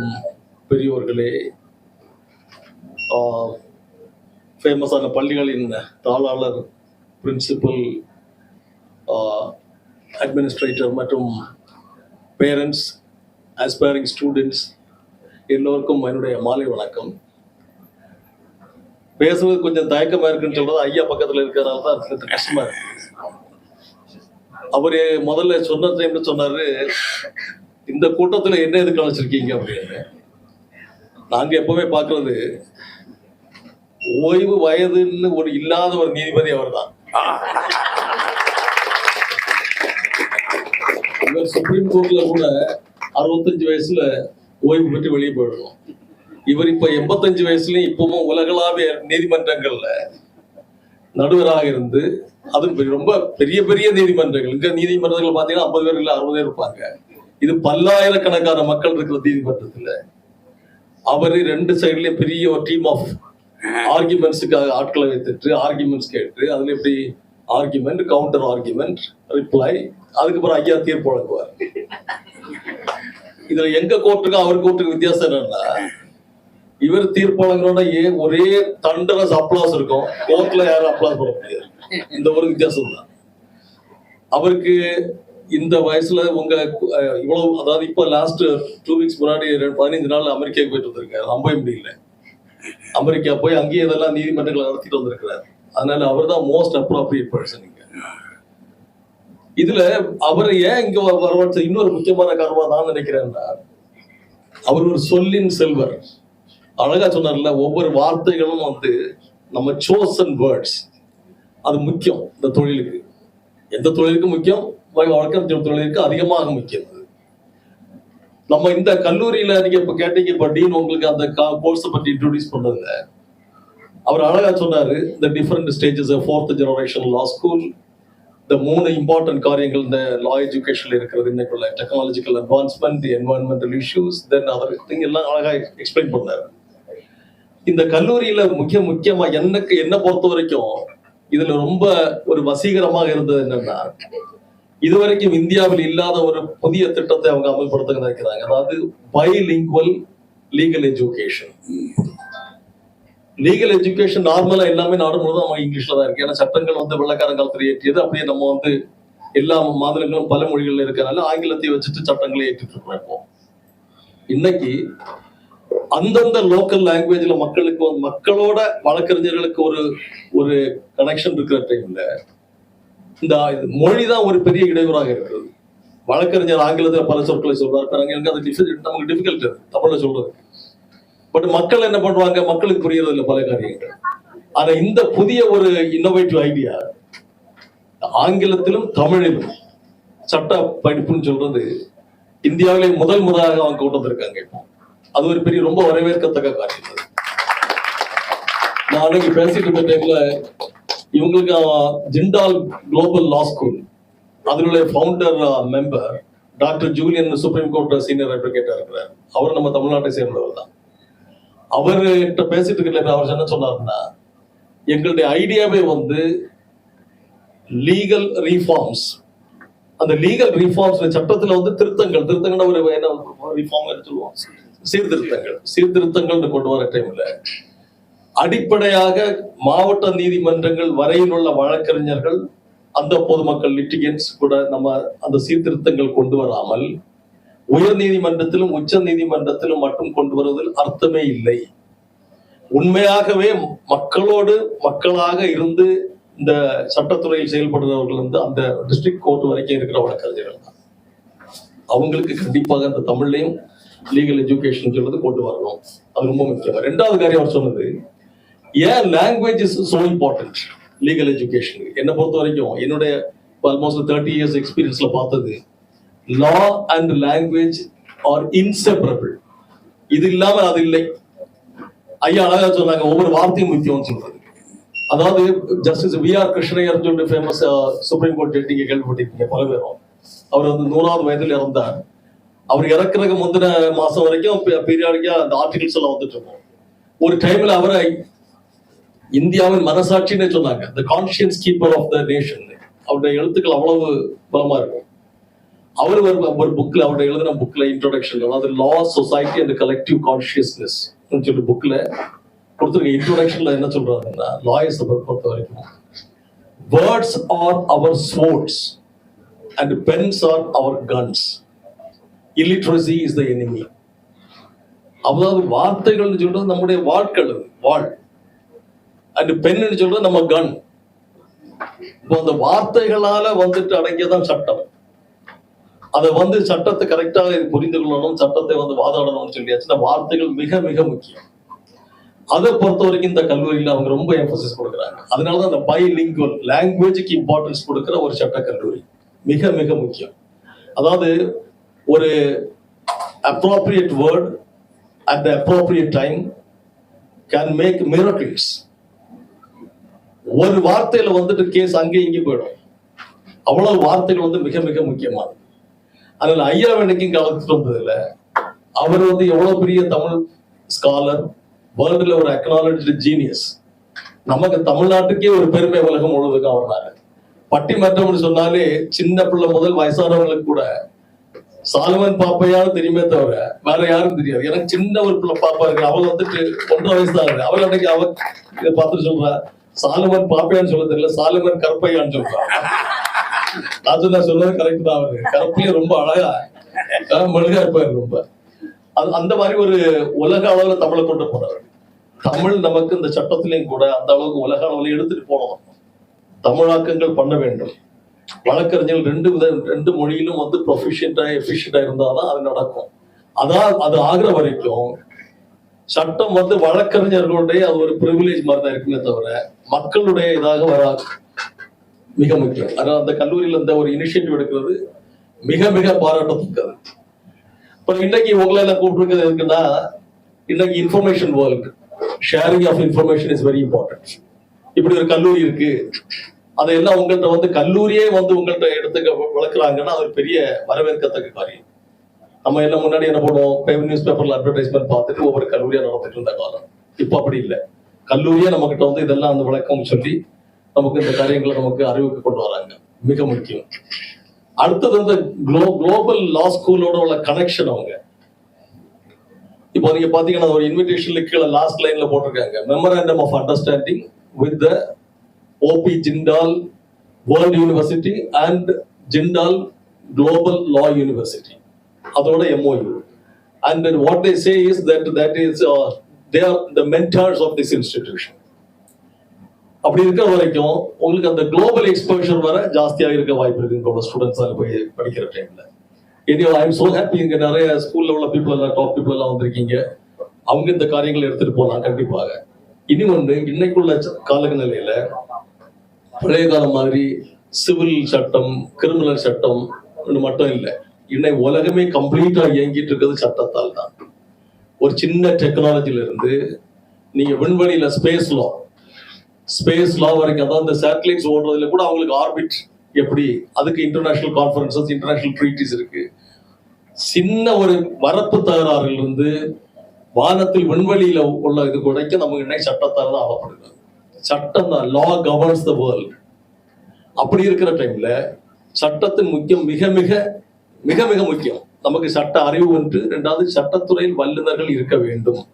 அனைவருக்கும் பெரியோர்களே ஃபேமஸான பள்ளிகளின் தாளாளர் பிரின்சிபல் அட்மினிஸ்ட்ரேட்டர் மற்றும் பேரண்ட்ஸ் ஆஸ்பைரிங் ஸ்டூடெண்ட்ஸ் எல்லோருக்கும் என்னுடைய மாலை வணக்கம். பேசுவது கொஞ்சம் தயக்கமா இருக்குன்னு சொல்றது ஐயா பக்கத்துல இருக்கிறனால தான் கஷ்டமா இருக்கு. அவரு முதல்ல சொன்ன டைம்ல சொன்னாரு? இந்த கூட்டத்தில் என்ன எதுக்கு அழைச்சிருக்கீங்க அப்படின்னு? நாங்க எப்பவுமே பார்க்கறது ஓய்வு வயதுன்னு ஒரு இல்லாத ஒரு நீதிபதி அவர்தான். இவர் சுப்ரீம் கோர்ட்ல கூட அறுபத்தஞ்சு வயசுல ஓய்வு பெற்று வெளியே போயிடணும் இவர் இப்ப எண்பத்தஞ்சு வயசுலயும் இப்பவும் உலகளாவிய நீதிமன்றங்கள்ல நடுவராக இருந்து அதுவும் ரொம்ப பெரிய பெரிய நீதிமன்றங்கள். இங்க நீதிமன்றங்கள் பாத்தீங்கன்னா ஐம்பது பேர் இல்ல அறுபது பேர் இருப்பாங்க. இது பல்லாயிரக்கணக்கான மக்கள் இருக்கிற நீதிமன்றத்துல அவரு ரெண்டு சைடுலயும் பெரிய ஒரு டீம் ஆஃப் ஆர்குமெண்ட்ஸுக்காக ஆட்களை வைத்துட்டு ஆர்குமெண்ட்ஸ் கேட்டு அதுல எப்படி ஆர்குமெண்ட் கவுண்டர் ஆர்குமெண்ட் ரிப்ளை அதுக்கப்புறம் ஐயா தீர்ப்பு வழங்குவார். இதுல எங்க கோர்ட்டுக்கும் அவர் கோர்ட்டுக்கு வித்தியாசம் என்னன்னா இவர் தீர்ப்பு வழங்குறோம்னா ஏன் ஒரே தண்டரஸ் அப்ளாஸ் இருக்கும்? கோர்ட்ல யாரும் அப்ளாஸ் பண்ண முடியாது. இந்த ஒரு வித்தியாசம் தான் அவருக்கு இந்த வயசுல உங்க இவ்வளவு அதாவது இப்போ லாஸ்ட் டூ வீக்ஸ் முன்னாடி ரெண்டு- நாள் அமெரிக்காவுக்கு போயிட்டு வந்திருக்காரு. நம்பவே முடியல. அமெரிக்கா போய் அங்கேயே இதெல்லாம் நீதிமன்றங்களை நடத்திட்டு வந்திருக்கிறார். அதனால அவர் தான் மோஸ்ட் அப்ரோப்ரியேட் பர்சன் இங்க. இதுல அவர் ஏன் இங்க வரவழைச்ச இன்னொரு முக்கியமான காரணமா நான் நினைக்கிறேன்னா அவர் ஒரு சொல்லின் செல்வர். அழகா சொன்னார்ல ஒவ்வொரு வார்த்தைகளும் வந்து நம்ம சோசன் வேர்ட்ஸ் அது முக்கியம் இந்த தொழிலுக்கு. எந்த தொழிலுக்கு முக்கியம்? வழக்கம் தொழிலுக்கு அதிகமாக முக்கியம் நம்ம இந்த கல்லூரியில நீங்க இப்ப கேட்டீங்க இப்ப டீன் உங்களுக்கு அந்த கோர்ஸ் பத்தி இன்ட்ரோடியூஸ் பண்ணதுல. அவர் அழகா சொன்னாரு இந்த different stages fourth generation law school இந்த மூணு இம்பார்ட்டன்ட் காரியங்கள் இந்த லா எஜுகேஷன்ல இருக்கிறது இன்னைக்குள்ள technological advancement environmental issues then other thing எல்லாம் அழகா எக்ஸ்பிளைன் பண்ணாரு. இந்த கல்லூரியில முக்கிய முக்கியமா எனக்கு என்ன பொறுத்த வரைக்கும் இதுல ரொம்ப ஒரு வசீகரமாக இருந்தது என்னன்னா இதுவரைக்கும் இந்தியாவில் இல்லாத ஒரு புதிய திட்டத்தை அவங்க அமல்படுத்த இருக்கிறாங்க அதாவது bilingual legal education legal education நார்மலா எல்லாமே நாடு முழுவதும் அவங்க இங்கிலீஷ்ல தான் இருக்கு. ஏன்னா சட்டங்கள் வந்து வெள்ளக்காரன் காலத்தில் ஏற்றியது. அப்படியே நம்ம வந்து எல்லா மாநிலங்களும் பல மொழிகள்ல இருக்கிறனால ஆங்கிலத்தை வச்சுட்டு சட்டங்களை ஏற்றிட்டு இருக்கோம் இப்போ. இன்னைக்கு அந்தந்த லோக்கல் லாங்குவேஜ்ல மக்களுக்கு மக்களோட வழக்கறிஞர்களுக்கு ஒரு ஒரு கனெக்ஷன் இருக்கிற டைம்ல இந்த மொழி தான் ஒரு பெரிய இடையூறாக இருக்கிறது. வழக்கறிஞர் ஆங்கிலத்தில் பல சொற்களை சொல்றாரு. எனக்கு அது நமக்கு டிஃபிகல்ட் தமிழ்ல சொல்றது. பட் மக்கள் என்ன பண்றாங்க? மக்களுக்கு புரியறது இல்லை பல காரியங்கள். ஆனா இந்த புதிய ஒரு இன்னோவேட்டிவ் ஐடியா ஆங்கிலத்திலும் தமிழிலும் சட்ட படிப்புன்னு சொல்றது இந்தியாவிலே முதல் முதலாக அவங்க கொண்டு வந்திருக்காங்க இப்போ. அது ஒரு பெரிய ரொம்ப வரவேற்கத்தக்க காரியம் அது. நான் அன்னைக்கு பேசிட்டு இருந்த டைம்ல இவங்களுக்கு ஜிண்டால் குளோபல் லா ஸ்கூல் அதனுடைய founder member doctor Julian supreme court senior அட்வொகேட்டா இருக்கிறார். அவர் நம்ம தமிழ்நாட்டை சேர்ந்தவர் தான். அவர்கிட்ட பேசிட்டு இருக்கல அவர் என்ன சொன்னாருன்னா எங்களுடைய ஐடியாவே வந்து லீகல் ரீஃபார்ம்ஸ் அந்த லீகல் ரீஃபார்ம்ஸ் சட்டத்துல வந்து திருத்தங்கள் திருத்தங்கள் ஒரு என்ன ரீஃபார்ம் சொல்லுவோம். சீர்திருத்தங்கள். சீர்திருத்தங்கள்னு கொண்டு வர டைம்ல அடிப்படையாக மாவட்ட நீதிமன்றங்கள் வரையில் உள்ள வழக்கறிஞர்கள் அந்த பொதுமக்கள் லிட்டிகன்ஸ் கூட நம்ம அந்த சீர்திருத்தங்கள் கொண்டு வராமல் உயர் நீதிமன்றத்திலும் உச்ச நீதிமன்றத்திலும் மட்டும் கொண்டு வருவதில் அர்த்தமே இல்லை. உண்மையாகவே மக்களோடு மக்களாக இருந்து இந்த சட்டத்துறையில் செயல்படுறவர்கள் வந்து அந்த டிஸ்ட்ரிக்ட் கோர்ட் வரைக்கும் இருக்கிற வழக்கறிஞர்கள் தான். அவங்களுக்கு கண்டிப்பாக அந்த தமிழ்லையும் லீகல் எஜுகேஷன் சொல்றது கொண்டு வரணும். அது ரொம்ப முக்கியம். ரெண்டாவது காரியம் அவர் சொன்னது ஏன் language is so important legal education என்னை பொறுத்த வரைக்கும் என்னுடைய ஆல்மோஸ்ட் தேர்ட்டி இயர்ஸ் எக்ஸ்பீரியன்ஸ்ல பார்த்தது law and language are inseparable இது இல்லாமல் அது இல்லை. ஐயா அழகா சொன்னாங்க ஒவ்வொரு வார்த்தையும் முக்கியம்னு சொல்றது. அதாவது ஜஸ்டிஸ் வி ஆர் கிருஷ்ணயர் சொல்லிட்டு ஃபேமஸ் சுப்ரீம் கோர்ட் ஜட்ஜி கேள்விப்பட்டிருக்கீங்க பல பேரும். அவர் வந்து நூறாவது வயதில் இறந்தார். அவர் இறக்குறதுக்கு முந்தின மாசம் வரைக்கும் பீரியாடிக்கா அந்த ஆர்டிகல்ஸ் எல்லாம் வந்துட்டு இருக்கோம். ஒரு டைம்ல அவரை இந்தியாவின் மனசாட்சின்னு சொன்னாங்க the conscience keeper of the nation அவருடைய எழுத்துக்கள் அவ்வளவு பலமா இருக்கும். அவர் ஒரு ஒரு புக்ல அவருடைய எழுதின புக்ல இன்ட்ரோடக்ஷன் அதாவது law society and collective consciousness சொல்லிட்டு புக்ல கொடுத்துருக்க இன்ட்ரோடக்ஷன்ல என்ன சொல்றாருன்னா லாயர்ஸ் பொறுத்த வரைக்கும் words are our swords and pens are our guns illiteracy is the enemy அதாவது வார்த்தைகள்னு சொல்றது நம்முடைய வாட்கள் வாழ் அது பென்னு சொல்றது நம்ம கன் இப்போ அந்த வார்த்தைகளால வந்துட்டு அடங்கியதான் சட்டம். அதை வந்து சட்டத்தை கரெக்டாக புரிந்து கொள்ளணும் சட்டத்தை வந்து வாதாடணும்னு சொல்லியாச்சுன்னா வார்த்தைகள் மிக மிக முக்கியம். அதை பொறுத்த வரைக்கும் இந்த கல்லூரியில் அவங்க ரொம்ப எம்பசிஸ் கொடுக்குறாங்க. அதனாலதான் அந்த பை லிங்குவல் லாங்குவேஜுக்கு இம்பார்ட்டன்ஸ் கொடுக்குற ஒரு சட்ட கல்லூரி. மிக மிக முக்கியம். அதாவது ஒரு appropriate word at the appropriate time can make miracles. ஒரு வார்த்தையில வந்துட்டு கேஸ் அங்கே இங்கே போயிடும். அவ்வளவு வார்த்தைகள் வந்து மிக மிக முக்கியமானது. அதனால ஐயா வேலைக்கும் கலந்துட்டு வந்ததுல அவர் வந்து எவ்வளவு பெரிய தமிழ் ஸ்காலர் வேர்ல்டுல ஒரு அக்னாலஜி ஜீனியஸ் நமக்கு தமிழ்நாட்டுக்கே ஒரு பெருமை உலகம் முழுவதுக்கும் அவர்னால பட்டிமன்றம்னு சொன்னாலே சின்ன பிள்ளை முதல் வயசானவங்களுக்கு கூட சாலமன் பாப்பையாவது தெரியுமே தவிர வேற யாரும் தெரியாது. எனக்கு சின்ன ஒரு பிள்ளை பாப்பா இருக்கு. அவள் வந்துட்டு ஒன்றரை வயசு தான் இருக்கு. அவள் அன்னைக்கு அவ இதை பார்த்துட்டு சொல்றா சாலுமன் பாப்பையான்னு சொல்ல தெரியல சாலுமன் கருப்பையான்னு அது நான் சொன்ன சொன்னது கரெக்ட் தான் அவரு. கருப்பையும் ரொம்ப அழகா அஹ் மெழுகா இருப்பாரு ரொம்ப. அது அந்த மாதிரி ஒரு உலக அளவுல தமிழை கொண்டு போறாரு. தமிழ் நமக்கு இந்த சட்டத்திலையும் கூட அந்த அளவுக்கு உலக அளவுல எடுத்துட்டு போனோம் தமிழாக்கங்கள் பண்ண வேண்டும். வழக்கறிஞர்கள் ரெண்டு வித ரெண்டு மொழியிலும் வந்து ப்ரொஃபிஷியண்டா எஃபிஷியண்டா இருந்தாதான் அது நடக்கும். அதான் அது ஆகிற வரைக்கும் சட்டம் வந்து வழக்கறிஞர்களுடைய அது ஒரு ப்ரிவிலேஜ் மாதிரி தான் இருக்குமே தவிர மக்களுடைய இதாக வராது மிக முக்கியம். ஆனால் அந்த கல்லூரியில் இந்த ஒரு இனிஷியேட்டிவ் எடுக்கிறது மிக மிக பாராட்டத்தக்கது. இப்போ இன்னைக்கு உங்களை எல்லாம் கூப்பிட்டுருக்கிறது இருக்குன்னா இன்னைக்கு information world sharing of information is very important இப்படி ஒரு கல்லூரி இருக்கு. அதையெல்லாம் உங்கள்கிட்ட வந்து கல்லூரியே வந்து உங்கள்கிட்ட எடுத்து வளர்க்குறாங்கன்னா அது பெரிய வரவேற்கத்தக்க காரியம். நம்ம எல்லாம் முன்னாடி என்ன பண்ணுவோம் நியூஸ் பேப்பர்ல அட்வர்டைஸ்மெண்ட் பார்த்துட்டு ஒவ்வொரு கல்லூரியா நடத்திட்டு இருந்த காலம். இப்போ அப்படி இல்லை. கல்லூரியா நம்ம கிட்ட வந்து இதெல்லாம் அந்த விளக்கம் சொல்லி நமக்கு இந்த காரியங்களை நமக்கு அறிவுக்கு கொண்டு வராங்க. மிக முக்கியம். அடுத்தது வந்து குளோ குளோபல் லா ஸ்கூலோட உள்ள கனெக்ஷன் அவங்க. இப்போ நீங்க பாத்தீங்கன்னா ஒரு இன்விடேஷன்ல கீழே லாஸ்ட் லைன்ல போட்டிருக்காங்க. Memorandum of understanding with the OP Jindal world university and Jindal global law university அதோட MOU and then what they say is that that is they are the mentors of this institution அப்படி இருக்கிற வரைக்கும் உங்களுக்கு அந்த global exposure வர ஜாஸ்தியாக இருக்க வாய்ப்பு இருக்கு உங்களோட ஸ்டூடெண்ட்ஸ் போய் படிக்கிற டைம்ல இனி ஐ எம் சோ ஹாப்பி இங்க நிறைய ஸ்கூல்ல உள்ள பீப்புள் எல்லாம் டாப் பீப்புள் எல்லாம் வந்திருக்கீங்க. அவங்க இந்த காரியங்களை எடுத்துட்டு போகலாம் கண்டிப்பாக. இனி ஒன்று இன்னைக்குள்ள ச- காலநிலையில பழைய காலம் மாதிரி சிவில் சட்டம் கிரிமினல் சட்டம் மட்டும் இல்லை. இன்னை உலகமே கம்ப்ளீட்டா இயங்கிட்டு இருக்கிறது சட்டத்தால் தான் ஒரு சின்ன டெக்னாலஜில இருந்து நீங்க விண்வெளியில ஸ்பேஸ் லா ஸ்பேஸ் லா வரைக்கும் அதாவது இந்த சேட்டலைட்ஸ் ஓடுறதுல கூட அவங்களுக்கு ஆர்பிட் எப்படி? அதுக்கு இன்டர்நேஷனல் கான்ஃபரன்சஸ் இன்டர்நேஷனல் ட்ரீட்டிஸ் இருக்கு. சின்ன ஒரு வரப்பு தகராறுல இருந்து வானத்தில் விண்வெளியில உள்ள இது குறைக்க நமக்கு இன்னைக்கு சட்டத்தால் தான் ஆளப்படுகிறது. சட்டம் தான் லா கவர்ன்ஸ் த வேர்ல்ட் அப்படி இருக்கிற டைம்ல சட்டத்தின் முக்கியம் மிக மிக மிக மிக முக்கியம். நமக்கு சட்ட அறிவு ஒன்று ரெண்டாவது சட்டத்துறையில் வல்லுநர்கள் இருக்க வேண்டும்.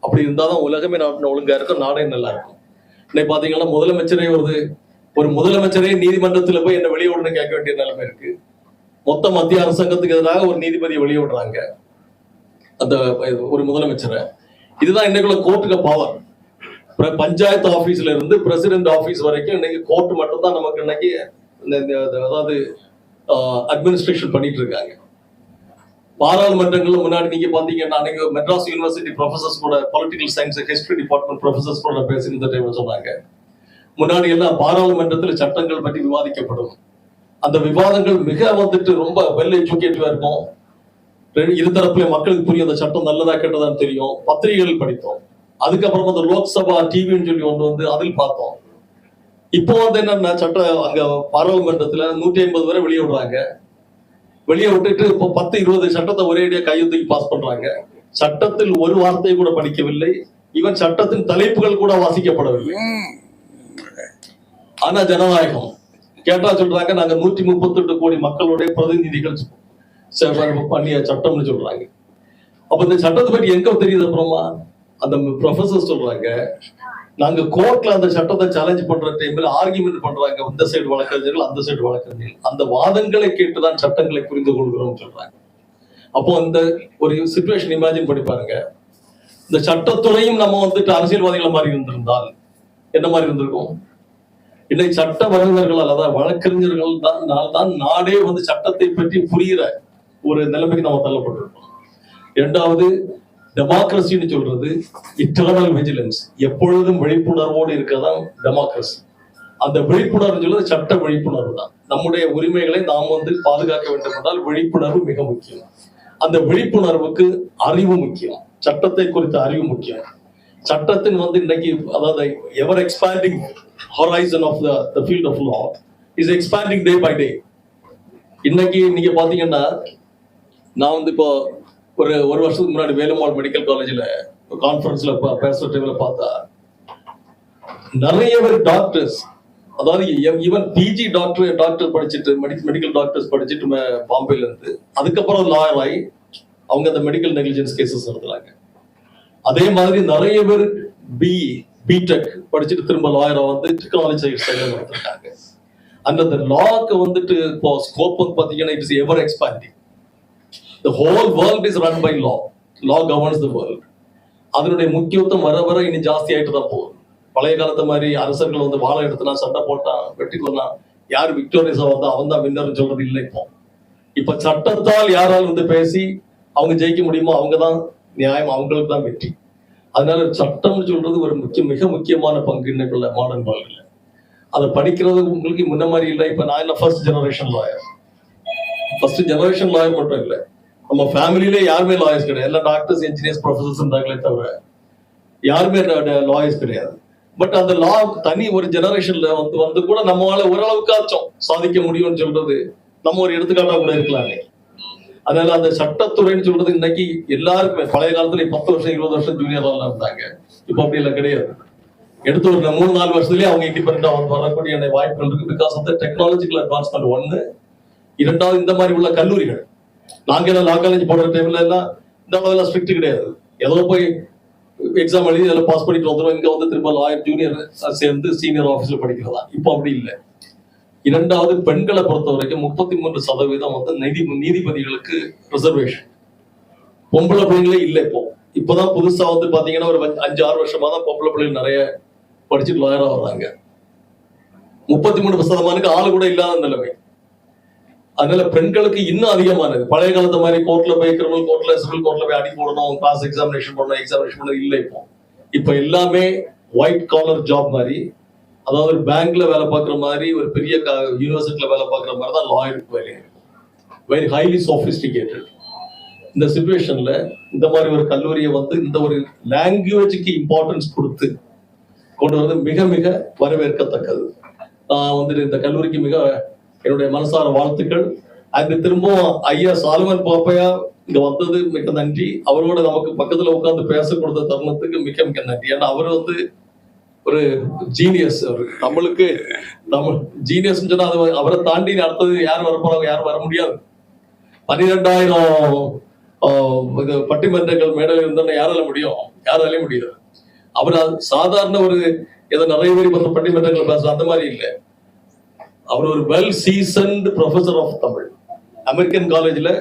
அப்படி இருந்தாதான் உலகமே நாட்டின் ஒழுங்கா இருக்கும் நாடே நல்லா இருக்கும். இன்னைக்கு பாத்தீங்கன்னா முதலமைச்சரே வருது. ஒரு முதலமைச்சரே நீதிமன்றத்துல போய் என்ன வெளியே விடணும் கேட்க வேண்டிய நிலைமை இருக்கு. மொத்த மத்திய அரசாங்கத்துக்கு எதிராக ஒரு நீதிபதியை வெளியே விடுறாங்க அந்த ஒரு முதலமைச்சரை. இதுதான் இன்னைக்குள்ள கோர்ட்டுக்கு பவர் பஞ்சாயத்து ஆபீஸ்ல இருந்து பிரசிடென்ட் ஆபீஸ் வரைக்கும் இன்னைக்கு கோர்ட் மட்டும் தான் நமக்கு இன்னைக்கு இந்த- அதாவது அட்மினிஸ்ட்ரேஷன் பண்ணிட்டு இருக்காங்க பாராளுமன்றங்கள்ல முன்னாடி நீங்க பாத்தீங்கன்னா அன்னைக்கு மெட்ராஸ் யூனிவர்சிட்டி ப்ரொஃபசர்ஸ் கூட political science history department professors கூட பேசியிருந்த டைம் சொன்னாங்க. முன்னாடி எல்லாம் பாராளுமன்றத்தில் சட்டங்கள் பற்றி விவாதிக்கப்படும். அந்த விவாதங்கள் மிக வந்துட்டு ரொம்ப வெல் எஜுகேட்டிவா இருக்கும். இரு இருதரப்புல மக்களுக்கு புரியும் அந்த சட்டம் நல்லதா கெட்டதான்னு தெரியும். பத்திரிகைகள் படித்தோம். அதுக்கப்புறம் அந்த லோக்சபா டிவின்னு சொல்லி ஒன்று வந்து அதில் பார்த்தோம். இப்போ வந்து என்னன்னா சட்டம் அங்க பாராளுமன்றத்துல நூத்தி ஐம்பது வரை வெளியே விடுறாங்க. வெளியே விட்டுட்டு இப்போ பத்து இருபது சட்டத்தை ஒரே கையெழுத்துக்கு பாஸ் பண்றாங்க. சட்டத்தில் ஒரு வார்த்தை கூட படிக்கவில்லை. ஈவன் சட்டத்தின் தலைப்புகள் கூட வாசிக்கப்படவில்லை. ஆனா ஜனநாயகம். கேட்டா சொல்றாங்க நாங்க நூத்தி முப்பத்தி எட்டு கோடி மக்களுடைய பிரதிநிதிகள் பண்ணிய சட்டம்னு சொல்றாங்க. அப்ப இந்த சட்டத்தை பற்றி எங்க தெரியுது அப்புறமா? அந்த ப்ரொஃபசர் சொல்றாங்க நாங்க கோர்ட்ல அந்த சட்டத்தை சேலஞ்ச் பண்ற டைம்ல ஆர்கியூமெண்ட் பண்றாங்க இந்த சைடு வழக்கறிஞர்கள் அந்த சைடு வழக்கறிஞர்கள். அந்த வாதங்களை கேட்டுதான் சட்டங்களை புரிந்து கொள்கிறோம் சொல்றாங்க. அப்போ அந்த ஒரு சுச்சுவேஷன் இமேஜின் பண்ணி பாருங்க. இந்த சட்டத்துறையும் நம்ம வந்துட்டு அரசியல்வாதிகளை மாதிரி இருந்திருந்தால் என்ன மாதிரி இருந்திருக்கும்? இன்னைக்கு சட்ட வல்லுநர்களால் அதாவது வழக்கறிஞர்கள் தான் தான் நாடே வந்து சட்டத்தை பற்றி புரிகிற ஒரு நிலைமைக்கு நம்ம தள்ளப்பட்டிருக்கோம். இரண்டாவது டெமோக்ரஸின்னு சொல்றது இட்டர்னல் விஜிலன்ஸ் எப்பொழுதும் விழிப்புணர்வோடு இருக்கதான் டெமோக்ரஸி அந்த விழிப்புணர்வு சொல்றது சட்ட விழிப்புணர்வு தான். நம்முடைய உரிமைகளை நாம் வந்து பாதுகாக்க வேண்டும் என்றால் விழிப்புணர்வு மிக முக்கியம். அந்த விழிப்புணர்வுக்கு அறிவு முக்கியம். சட்டத்தை குறித்த அறிவு முக்கியம். சட்டத்தின் வந்து இன்னைக்கு அதாவது ever expanding horizon of the field of law is expanding day by day இன்னைக்கு நீங்க பாத்தீங்கன்னா நான் வந்து இப்போ ஒரு ஒரு வருஷத்துக்கு முன்னாடி வேலுமாள் மெடிக்கல் காலேஜில் கான்ஃபரன்ஸில் பேசுகிற டைமில் பார்த்தா நிறைய பேர் டாக்டர்ஸ் அதாவது ஈவன் பிஜி டாக்டர் டாக்டர் படிச்சுட்டு மெடிக்கல் டாக்டர்ஸ் படிச்சுட்டு ம- பாம்பேல இருந்து அதுக்கப்புறம் லாயர் ஆகி அவங்க அந்த மெடிக்கல் நெக்லிஜென்ஸ் கேசஸ் நடத்துறாங்க. அதே மாதிரி நிறைய பேர் பி பிடெக் படிச்சுட்டு திரும்ப லாயரா வந்து டெக்னாலஜி சைடு நடத்திருக்காங்க. அந்த லாக்கு வந்துட்டு இப்போ ஸ்கோப் வந்து பாத்தீங்கன்னா it is ever expanding the whole world is run by law law governs the world அதனுடைய முக்கியத்துவம் வர வர இனி ஜாஸ்தி ஆயிட்டு தான் போகுது. பழைய காலத்து மாதிரி அரசர்கள் வந்து வாழை எடுத்துனா சண்டை போட்டான் வெட்டி கொண்டான். யார் விக்டோரியஸா வந்தா அவன் தான் வின்னர் சொல்றது இல்லை இப்போ. இப்ப சட்டத்தால் யாரால் வந்து பேசி அவங்க ஜெயிக்க முடியுமோ அவங்க தான் நியாயம் அவங்களுக்கு தான் வெற்றி. அதனால சட்டம்னு சொல்றது ஒரு முக்கிய மிக முக்கியமான பங்கு இன்னைக்குள்ள மாடர்ன் வேர்ல்டுல அதை படிக்கிறது உங்களுக்கு முன்ன மாதிரி இல்லை. இப்ப நான் என்ன first generation lawyer first generation lawyer மட்டும் இல்லை. நம்ம ஃபேமிலியில யாருமே லாயர்ஸ் கிடையாது. எல்லாம் டாக்டர்ஸ் இன்ஜினியர்ஸ் ப்ரொஃபசர்ஸ் இருந்தாங்களே தவிர யாருமே லாயர்ஸ் கிடையாது. பட் அந்த லா தனி ஒரு ஜெனரேஷன்ல வந்து வந்து கூட நம்மளால ஓரளவுக்காச்சும் சாதிக்க முடியும்னு சொல்றது நம்ம ஒரு எடுத்துக்காட்டா கூட இருக்கலாமே. அதனால அந்த சட்டத்துறைன்னு சொல்றது இன்னைக்கு எல்லாருக்குமே பழைய காலத்துல பத்து வருஷம் இருபது வருஷம் ஜூனியர் இருந்தாங்க. இப்ப அப்படி எல்லாம் கிடையாது. எடுத்து ஒரு மூணு நாலு வருஷத்துலயே அவங்க இண்டிபெண்டா வந்து வரக்கூடிய வாய்ப்புகள் இருக்கு. பிகாஸ் ஆஃப் டெக்னாலஜிக்கல் அட்வான்ஸ்மெண்ட் ஒன்னு இரண்டாவது இந்த மாதிரி உள்ள கல்லூரிகள். நாங்க எல்லாம் லா காலேஜ் போடுற டைம்ல எல்லாம் இந்த அளவுல ஸ்ட்ரிக்ட் கிடையாது. ஏதோ போய் எக்ஸாம் எழுதி அதில் பாஸ் பண்ணிட்டு வந்துடும் இங்க வந்து திரும்ப லாயர் ஜூனியர் சேர்ந்து சீனியர் ஆஃபீஸில் படிக்கிறதா? இப்போ அப்படி இல்லை. இரண்டாவது பெண்களை பொறுத்த வரைக்கும் முப்பத்தி மூன்று சதவீதம் வந்து நீதி நீதிபதிகளுக்கு ரிசர்வேஷன் பொம்பளை பிள்ளைங்களே இல்லை இப்போ. இப்போதான் புதுசா வந்து பாத்தீங்கன்னா ஒரு அஞ்சு- அஞ்சு ஆறு வருஷமா தான் பொம்பளை பிள்ளைங்க நிறைய படிச்சுட்டு லாயரா வர்றாங்க. முப்பத்தி மூணு சதமானுக்கு ஆள் கூட இல்லாத நிலைமை. அதனால பெண்களுக்கு இன்னும் அதிகமானது. பழைய காலத்து மாதிரி கோர்ட்ல போய் கிரிமினல் கோர்ட்ல சிவில் கோர்ட்ல போய் அடி போடணும் கிளாஸ் எக்ஸாமினேஷன் பண்ணணும் எக்ஸாமினேஷன் பண்ணணும் இல்லை இப்போ. இப்போ எல்லாமே ஒயிட் காலர் ஜாப் மாதிரி. அதாவது பேங்க்ல வேலை பார்க்குற மாதிரி ஒரு பெரிய யூனிவர்சிட்டியில வேலை பார்க்குற மாதிரி தான் லாயருக்கு வேலை வெரி ஹைலி சோஃபிஸ்டிகேட்டட் இந்த சுச்சுவேஷன்ல இந்த மாதிரி ஒரு கல்லூரியை வந்து இந்த ஒரு லாங்குவேஜுக்கு இம்பார்ட்டன்ஸ் கொடுத்து கொண்டு வந்து மிக மிக வரவேற்கத்தக்கது. நான் வந்துட்டு இந்த கல்லூரிக்கு மிக என்னுடைய மனசார வாழ்த்துக்கள். அங்கு திரும்பவும் ஐயா சாலுமன் பாப்பையா இங்க வந்தது மிக நன்றி. அவரோட நமக்கு பக்கத்துல உட்காந்து பேச கொடுத்த தருணத்துக்கு மிக மிக நன்றி. ஏன்னா அவர் வந்து ஒரு ஜீனியஸ் அவர் தமிழுக்கு தமிழ் ஜீனியஸ் சொன்னா அது அவரை தாண்டி அடுத்தது யார் வரப்போறாங்க யாரும் வர முடியாது. பன்னிரெண்டாயிரம் இது பட்டிமன்றங்கள் மேடையில் இருந்தோன்னா யாரால முடியும்? யாராலையும் முடியாது. அவர் அது சாதாரண ஒரு ஏதோ நிறைய பேர் வந்து பட்டிமன்றங்கள் பேசுற அந்த மாதிரி இல்லை. அவர் ஒரு well seasoned professor of Tamil American காலேஜில்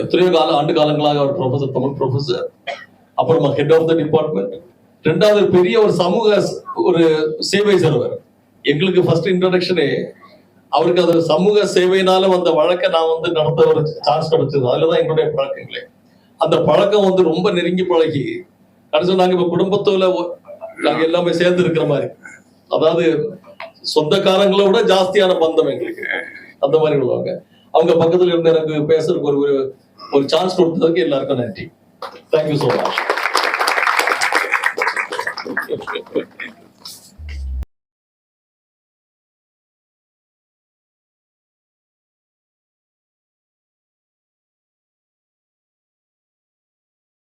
எத்தனையோ கால ஆண்டு காலங்களாக அவர் ப்ரொஃபஸர் தமிழ் ப்ரொஃபசர் அப்புறமா ஹெட் ஆஃப் த டிபார்ட்மெண்ட் ரெண்டாவது பெரிய ஒரு சமூக ஒரு சேவை சர்வர் எங்களுக்கு ஃபர்ஸ்ட் இன்ட்ரடக்ஷனே அவருக்கு அது சமூக சேவையினால வந்த வழக்கை நான் வந்து நடத்த ஒரு சான்ஸ் கிடைச்சது தான் எங்களுடைய பழக்கங்களே. அந்த பழக்கம் வந்து ரொம்ப நெருங்கி பழகி கடைசி நாங்கள் இப்போ குடும்பத்தோட நாங்கள் எல்லாமே சேர்ந்து இருக்கிற மாதிரி. அதாவது சொந்தக்காரங்களை விட ஜாஸ்தியான பந்தம் எங்களுக்கு. அந்த மாதிரி உள்ளவங்க. அவங்க பக்கத்துல இருந்து எனக்கு பேசுறதுக்கு ஒரு ஒரு ஒரு சான்ஸ் கொடுத்ததுக்கு எல்லாருக்கும் நன்றி. Thank you so much